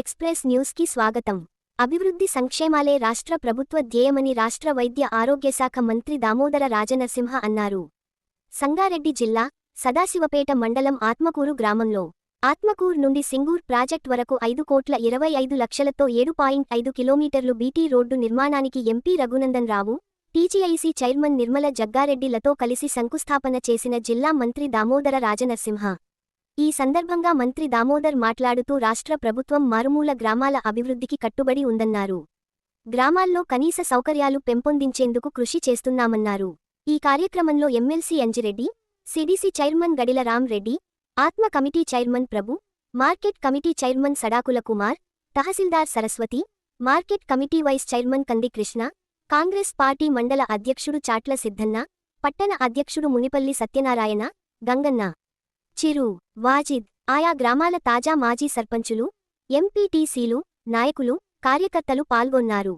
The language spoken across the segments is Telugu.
ఎక్స్ప్రెస్ న్యూస్కి స్వాగతం. అభివృద్ధి సంక్షేమాలే రాష్ట్ర ప్రభుత్వ ధ్యేయమని రాష్ట్ర వైద్య ఆరోగ్య శాఖ మంత్రి దామోదర రాజనరసింహ అన్నారు. సంగారెడ్డి జిల్లా సదాశివపేట మండలం ఆత్మకూరు గ్రామంలో ఆత్మకూర్ నుండి సింగూర్ ప్రాజెక్ట్ వరకు ఐదు కోట్ల ఇరవై ఐదు లక్షలతో ఏడు పాయింట్ ఐదు కిలోమీటర్లు బీటీ రోడ్డు నిర్మాణానికి MP Raghunandan Rao TGIC chairman Nirmala జగ్గారెడ్డిలతో కలిసి శంకుస్థాపన చేసిన జిల్లా మంత్రి దామోదర రాజనరసింహ. ఈ సందర్భంగా మంత్రి దామోదర్ మాట్లాడుతూ రాష్ట్ర ప్రభుత్వం మారుమూల గ్రామాల అభివృద్ధికి కట్టుబడి ఉందన్నారు. గ్రామాల్లో కనీస సౌకర్యాలు పెంపొందించేందుకు కృషి చేస్తున్నామన్నారు. ఈ కార్యక్రమంలో MLC Anjireddy CDC chairman Gadila Ramreddy ATMA committee chairman Prabhu market committee chairman Sadakula Kumar తహసీల్దార్ Saraswathi market committee vice chairman Kandi Krishna Congress party మండల అధ్యక్షుడు చాట్ల సిద్ధన్న పట్టణ అధ్యక్షుడు మునిపల్లి సత్యనారాయణ గంగన్న. చిరు వాజిద్ ఆయా గ్రామాల తాజా మాజీ సర్పంచులు ఎంపీటీసీలు నాయకులు కార్యకర్తలు పాల్గొన్నారు.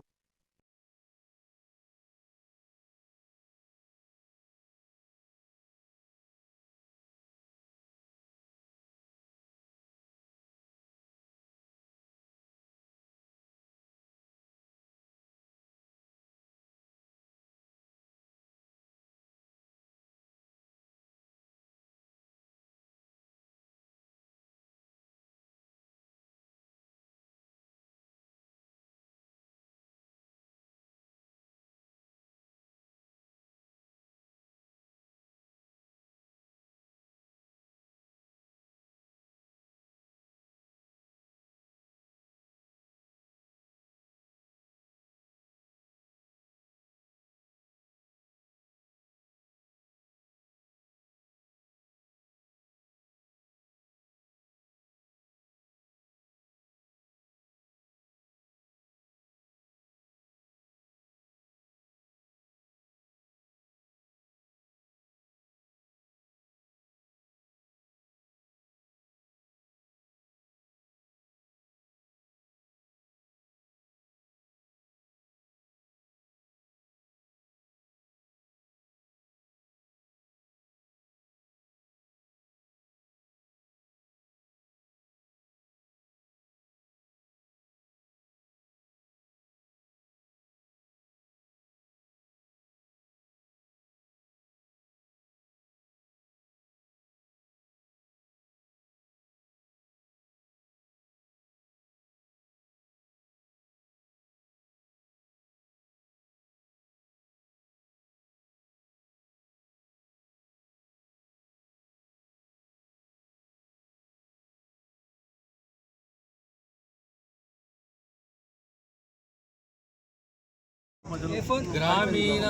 గ్రామీణ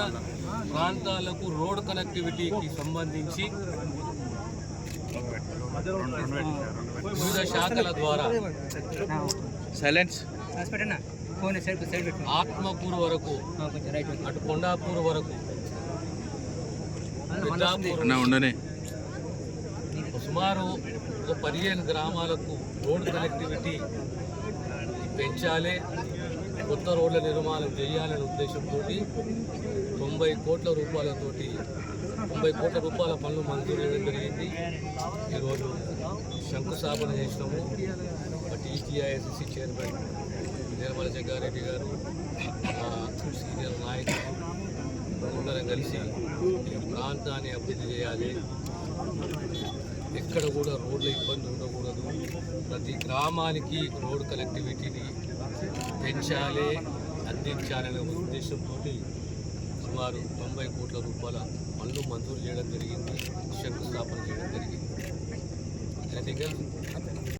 ప్రాంతాలకు రోడ్ కనెక్టివిటీకి సంబంధించి వివిధ శాఖల ద్వారా సైలెన్స్ పెట్టన్నా ఫోన్ సైడ్ సైడ్ పెట్టు. ఆత్మకూరు వరకు అటు కొండాపూర్ వరకు సుమారు ఒక పదిహేను గ్రామాలకు రోడ్ కనెక్టివిటీ పెంచాలి. కొత్త రోడ్ల నిర్మాణం చేయాలనే ఉద్దేశంతో తొంభై కోట్ల రూపాయలతోటి తొంభై కోట్ల రూపాయల పనులు మంజూరు చేయడం జరిగింది. ఈరోజు శంకుస్థాపన చేసినాము. టీటీఐఎస్సి చైర్మన్ నిర్మల జగ్గారెడ్డి గారు సీనియర్ నాయకులు అందరం కలిసి ఈ ప్రాంతాన్ని అభివృద్ధి చేయాలి. ఎక్కడ కూడా రోడ్ల ఇబ్బంది ఉండకూడదు. ప్రతి గ్రామానికి రోడ్ కనెక్టివిటీని పెంచాలి అందించాలనే ఉద్దేశంతో సుమారు తొంభై కోట్ల రూపాయల పనులు మంజూరు చేయడం జరిగింది శంకుస్థాపన చేయడం జరిగింది. ఎనీథింగ్